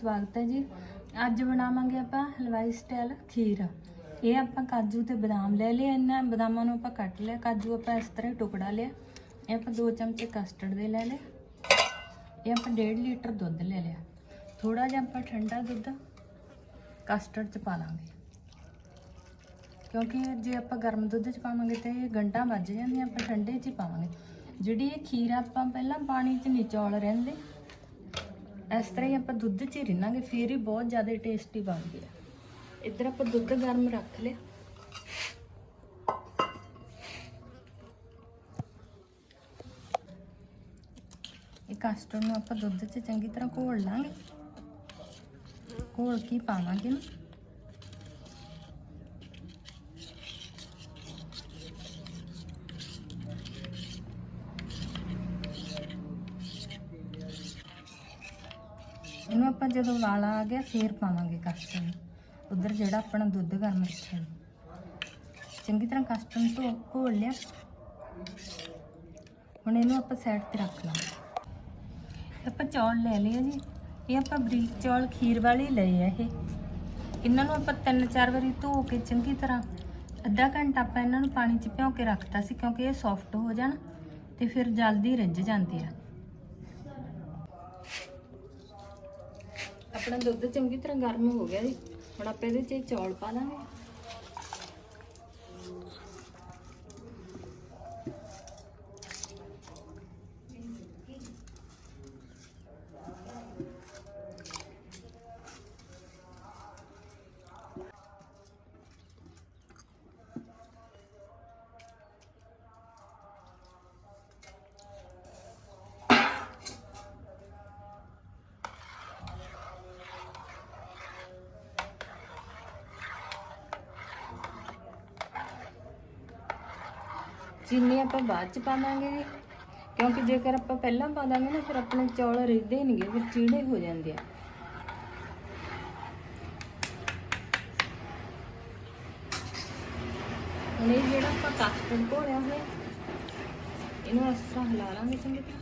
ਸਵਾਗਤ ਹੈ ਜੀ। ਅੱਜ ਬਣਾਵਾਂਗੇ ਆਪਾਂ ਹਲਵਾਈ ਸਟਾਈਲ ਖੀਰ। ਇਹ ਆਪਾਂ ਕਾਜੂ ਤੇ ਬਦਾਮ ਲੈ ਲਏ, ਇਹਨਾਂ ਬਦਾਮਾਂ ਨੂੰ ਆਪਾਂ ਕੱਟ ਲਿਆ। ਕਾਜੂ ਆਪਾਂ ਇਸ ਤਰ੍ਹਾਂ ਹੀ ਟੁਕੜਾ ਲਿਆ। ਇਹ ਆਪਾਂ 2 ਚਮਚੇ ਕਸਟਰਡ ਦੇ ਲੈ ਲਏ। ਇਹ ਆਪਾਂ 1.5 ਲੀਟਰ ਦੁੱਧ ਲੈ ਲਿਆ। ਥੋੜਾ ਜਿਹਾ ਆਪਾਂ ਠੰਡਾ ਦੁੱਧ ਕਸਟਰਡ ਚ ਪਾ ਲਾਂਗੇ। ਕਿਉਂਕਿ ਜੇ ਆਪਾਂ ਗਰਮ ਦੁੱਧ ਚ ਪਾਵਾਂਗੇ ਤਾਂ ਇਹ ਗੰਢਾਂ ਵੱਜ ਜਾਂਦੀਆਂ, ਆਪਾਂ ਠੰਡੇ ਚ ਹੀ ਪਾਵਾਂਗੇ। ਜਿਹੜੀ ਇਹ ਖੀਰ ਆਪਾਂ ਪਹਿਲਾਂ ਪਾਣੀ ਚ ਨਿਚੋੜ ਰਹਿੰਦੇ ਇਸ ਤਰ੍ਹਾਂ ਹੀ ਆਪਾਂ ਦੁੱਧ 'ਚ ਹੀ ਰਿੰਨਾਂਗੇ ਫਿਰ ਹੀ ਬਹੁਤ ਜ਼ਿਆਦਾ ਟੇਸਟੀ ਬਣਦੀ ਆ। ਇੱਧਰ ਆਪਾਂ ਦੁੱਧ ਗਰਮ ਰੱਖ ਲਿਆ। ਇਹ ਕਸਟਰਡ ਨੂੰ ਆਪਾਂ ਦੁੱਧ 'ਚ ਚੰਗੀ ਤਰ੍ਹਾਂ ਘੋਲ ਲਾਂਗੇ। ਘੋਲ ਕੇ ਹੀ ਪਾਵਾਂਗੇ ਨਾ। ਇਹਨੂੰ ਆਪਾਂ ਜਦੋਂ ਵਾਲਾ ਆ ਗਿਆ, ਫੇਰ ਪਾਵਾਂਗੇ ਕਸਟਰਡ ਉਧਰ ਜਿਹੜਾ ਆਪਣਾ ਦੁੱਧ ਗਰਮ ਰੱਖਿਆ ਚੰਗੀ ਤਰ੍ਹਾਂ ਕਸਟਰਡ ਨੂੰ ਘੋਲ ਲਿਆ। ਹੁਣ ਇਹਨੂੰ ਆਪਾਂ ਸਾਈਡ ਤੇ ਰੱਖ ਲਾਂਗੇ। ਆਪਾਂ ਚੌਲ ਲੈ ਲਏ ਜੀ। ਇਹ ਆਪਾਂ ਬਰੀਕ ਚੌਲ ਖੀਰ ਵਾਲੇ ਲਏ ਆ ਇਹ। ਇਹਨਾਂ ਨੂੰ ਆਪਾਂ ਤਿੰਨ ਚਾਰ ਵਾਰੀ ਧੋ ਕੇ ਚੰਗੀ ਤਰ੍ਹਾਂ ਅੱਧਾ ਘੰਟਾ ਆਪਾਂ ਇਹਨਾਂ ਨੂੰ ਪਾਣੀ 'ਚ ਭਿਓ ਕੇ ਰੱਖਤਾ ਸੀ ਕਿਉਂਕਿ ਇਹ ਸੌਫਟ ਹੋ ਜਾਣ ਤੇ ਫਿਰ ਜਲਦੀ ਰਿੱਝ ਜਾਂਦੇ ਆ। ਆਪਣਾ ਦੁੱਧ ਚੰਗੀ ਤਰ੍ਹਾਂ ਗਰਮ ਹੋ ਗਿਆ ਜੀ। ਹੁਣ ਆਪਾਂ ਇਹਦੇ 'ਚ ਚੌਲ ਪਾ ਦਾਂਗੇ। ਚੀਨੀ ਆਪਾਂ ਬਾਅਦ ਚ ਪਾਵਾਂਗੇ ਜੀ। ਕਿਉਂਕਿ ਜੇਕਰ ਆਪਾਂ ਪਹਿਲਾਂ ਪਾ ਦਾਂਗੇ ਨਾ, ਫਿਰ ਆਪਣੇ ਚੌਲ ਰਿੱਧਦੇ ਨਹੀਂਗੇ ਫਿਰ ਚੀੜੇ ਹੋ ਜਾਂਦੇ ਆ। ਹੁਣ ਇਹ ਜਿਹੜਾ ਆਪਾਂ ਕਸਟਰਡ ਘੋਲਿਆ ਹੋਇਆ, ਇਹਨੂੰ ਇਸ ਤਰ੍ਹਾਂ ਹਿਲਾ ਲਾਂਗੇ ਚੰਗੀ ਤਰ੍ਹਾਂ।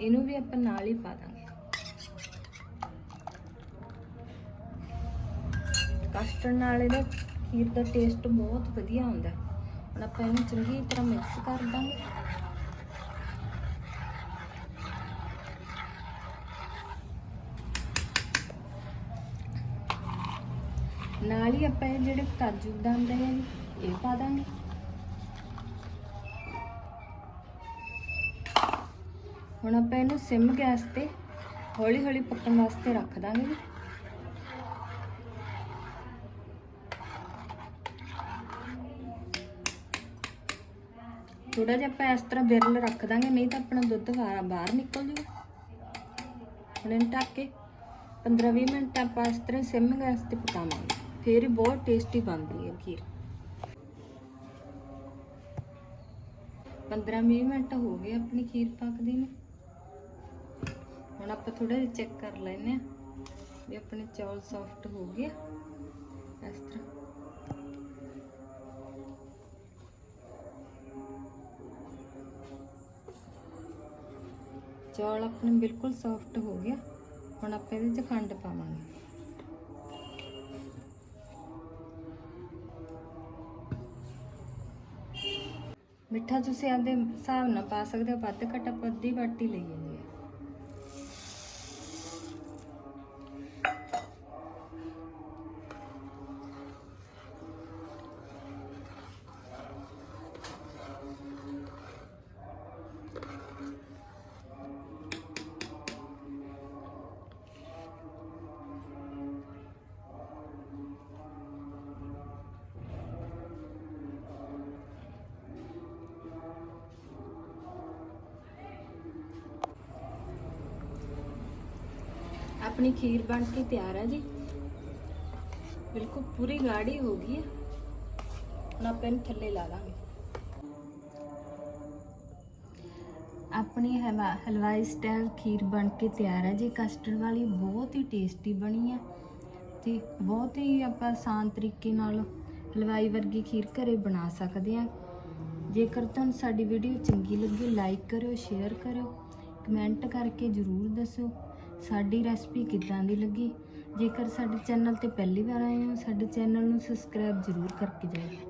ਇਹਨੂੰ ਵੀ ਆਪਾਂ ਨਾਲ ਹੀ ਪਾ ਦਾਂਗੇ। ਕਸਟਰਡ ਨਾਲ ਇਹਦਾ ਖੀਰ ਦਾ ਟੇਸਟ ਬਹੁਤ ਵਧੀਆ ਆਉਂਦਾ। ਹੁਣ ਆਪਾਂ ਇਹਨੂੰ ਚੰਗੀ ਤਰ੍ਹਾਂ ਮਿਕਸ ਕਰ ਦਾਂਗੇ। ਨਾਲ ਹੀ ਆਪਾਂ ਇਹ ਜਿਹੜੇ ਕਾਜੂ ਬਦਾਮ ਦੇ ਆ ਇਹ ਪਾ ਦਾਂਗੇ। ਹੁਣ ਆਪਾਂ ਇਹਨੂੰ ਸਿਮ ਗੈਸ ਤੇ ਹੌਲੀ ਹੌਲੀ ਪੱਕਣ ਵਾਸਤੇ ਰੱਖ ਦਾਂਗੇ। ਥੋੜਾ ਜਿਹਾ ਆਪਾਂ ਇਸ ਤਰ੍ਹਾਂ ਬਿਰਲ ਰੱਖ ਦਾਂਗੇ, ਨਹੀਂ ਤਾਂ ਆਪਣਾ ਦੁੱਧ ਬਾਹਰ ਬਾਹਰ ਨਿਕਲ ਜੂਗਾ। ਹੁਣ ਇਹਨੂੰ ਢੱਕ ਕੇ 15-20 ਮਿੰਟ ਆਪਾਂ ਇਸ ਤਰ੍ਹਾਂ ਸਿਮ ਗੈਸ ਤੇ ਪਕਾਵਾਂਗੇ। ਫਿਰ ਬਹੁਤ ਟੇਸਟੀ ਬਣਦੀ ਹੈ ਖੀਰ। 15-20 ਮਿੰਟ ਹੋ ਗਏ ਆਪਣੀ ਖੀਰ ਪੱਕਦੀ ਨੂੰ। ਹੁਣ ਆਪਾਂ ਥੋੜਾ ਜਿਹਾ ਚੈੱਕ ਕਰ ਲੈਨੇ ਆ ਵੀ ਆਪਣੇ ਚੌਲ ਸੌਫਟ ਹੋ ਗਏ ਇਸ ਤਰ੍ਹਾਂ। ਚੌਲ ਆਪਣੇ ਬਿਲਕੁਲ ਸੌਫਟ ਹੋ ਗਿਆ। ਹੁਣ ਆਪਾਂ ਇਹਦੇ 'ਚ ਖੰਡ ਪਾਵਾਂਗੇ। ਮਿੱਠਾ ਤੁਸੀਂ ਆਪਦੇ ਹਿਸਾਬ ਨਾਲ ਪਾ ਸਕਦੇ ਹੋ, ਵੱਧ ਘੱਟ ਆਪਾਂ ਅੱਧੀ ਬਾਟੀ ਲਈ ਹੈ ਆਪਣੀ ਖੀਰ ਬਣ ਕੇ ਤਿਆਰ ਹੈ ਜੀ। ਬਿਲਕੁਲ ਪੂਰੀ ਗਾੜੀ ਹੋ ਗਈ ਹੈ ਹੁਣ ਆਪਾਂ ਇਹਨੂੰ ਥੱਲੇ ਲਾ ਲਾਂਗੇ। ਆਪਣੀ ਹਲਵਾ ਹਲਵਾਈ ਸਟਾਈਲ ਖੀਰ ਬਣ ਕੇ ਤਿਆਰ ਹੈ ਜੀ। ਕਸਟਰਡ ਵਾਲੀ ਬਹੁਤ ਹੀ ਟੇਸਟੀ ਬਣੀ ਹੈ ਤੇ ਬਹੁਤ ਹੀ ਆਪਾਂ ਆਸਾਨ ਤਰੀਕੇ ਨਾਲ ਹਲਵਾਈ ਵਰਗੀ ਖੀਰ ਘਰੇ ਬਣਾ ਸਕਦੇ ਹਾਂ ਜੇਕਰ ਤੁਹਾਨੂੰ ਸਾਡੀ ਵੀਡੀਓ ਚੰਗੀ ਲੱਗੀ ਲਾਈਕ ਕਰਿਓ ਸ਼ੇਅਰ ਕਰਿਓ ਕਮੈਂਟ ਕਰਕੇ ਜਰੂਰ ਦੱਸੋ। ਸਾਡੀ ਰੈਸਪੀ ਕਿੱਦਾਂ ਦੀ ਲੱਗੀ? ਜੇਕਰ ਸਾਡੇ ਚੈਨਲ ਤੇ ਪਹਿਲੀ ਵਾਰ ਆਏ ਹੋ, ਸਾਡੇ ਚੈਨਲ ਨੂੰ ਸਬਸਕ੍ਰਾਈਬ ਜਰੂਰ ਕਰਕੇ ਜਾਇਓ।